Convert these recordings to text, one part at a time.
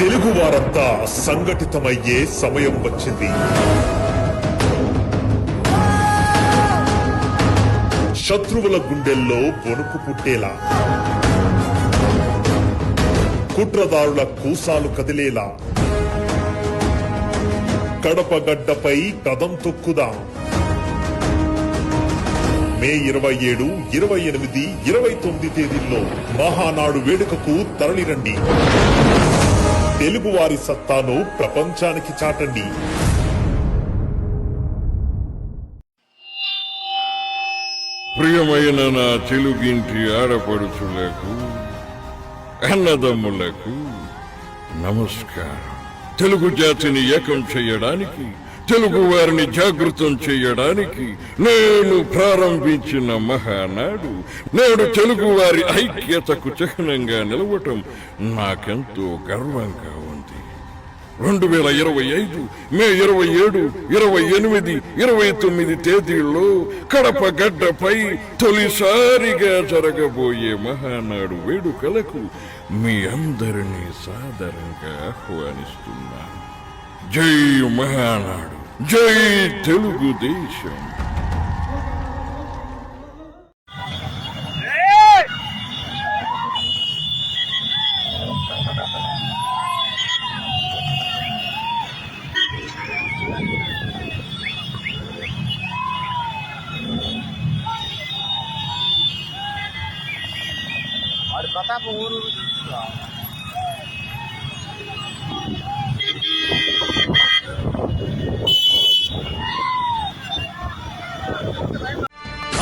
తెలుగు వారంతా సంఘటితమయ్యే సమయం వచ్చింది. శత్రువుల గుండెల్లో వణుకు పుట్టేలా. కుట్రదారుల కూసాలు కదిలేలా. కడప గడ్డపై కదం తొక్కుదాం. మే ఇరవై ఏడు ఇరవై ఎనిమిది ఇరవై తొమ్మిది తేదీల్లో మహానాడు వేడుకకు తరలిరండి. తెలుగువారి సత్తాను ప్రపంచానికి చాటండి. ప్రియమైన నా తెలుగింటి ఆడపడుచులకు అన్నదమ్ములకు నమస్కారం. తెలుగు జాతిని ఏకం చేయడానికి తెలుగు వారిని జాగృతం చేయడానికి నేను ప్రారంభించిన మహానాడు. నేడు తెలుగు వారి ఐక్యతకు చిహ్నంగా నిలవటం నాకెంతో గర్వంగా ఉంది. రెండు వేల ఇరవై ఐదు మే ఇరవై ఏడు ఇరవై ఎనిమిది ఇరవై తొమ్మిది తేదీల్లో కడప గడ్డపై తొలిసారిగా జరగబోయే మహానాడు వేడుకలకు మీ అందరినీ సాదరంగా ఆహ్వానిస్తున్నాను. జై మహానాడు. జై తెలుగుదేశం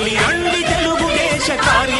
కదలి రండి తెలుగుదేశ కార్య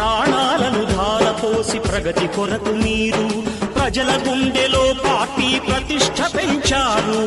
ప్రాణాలను ధారపోసి ప్రగతి కొరకు మీరు ప్రజల గుండెలో పార్టీ ప్రతిష్ట పెంచారు.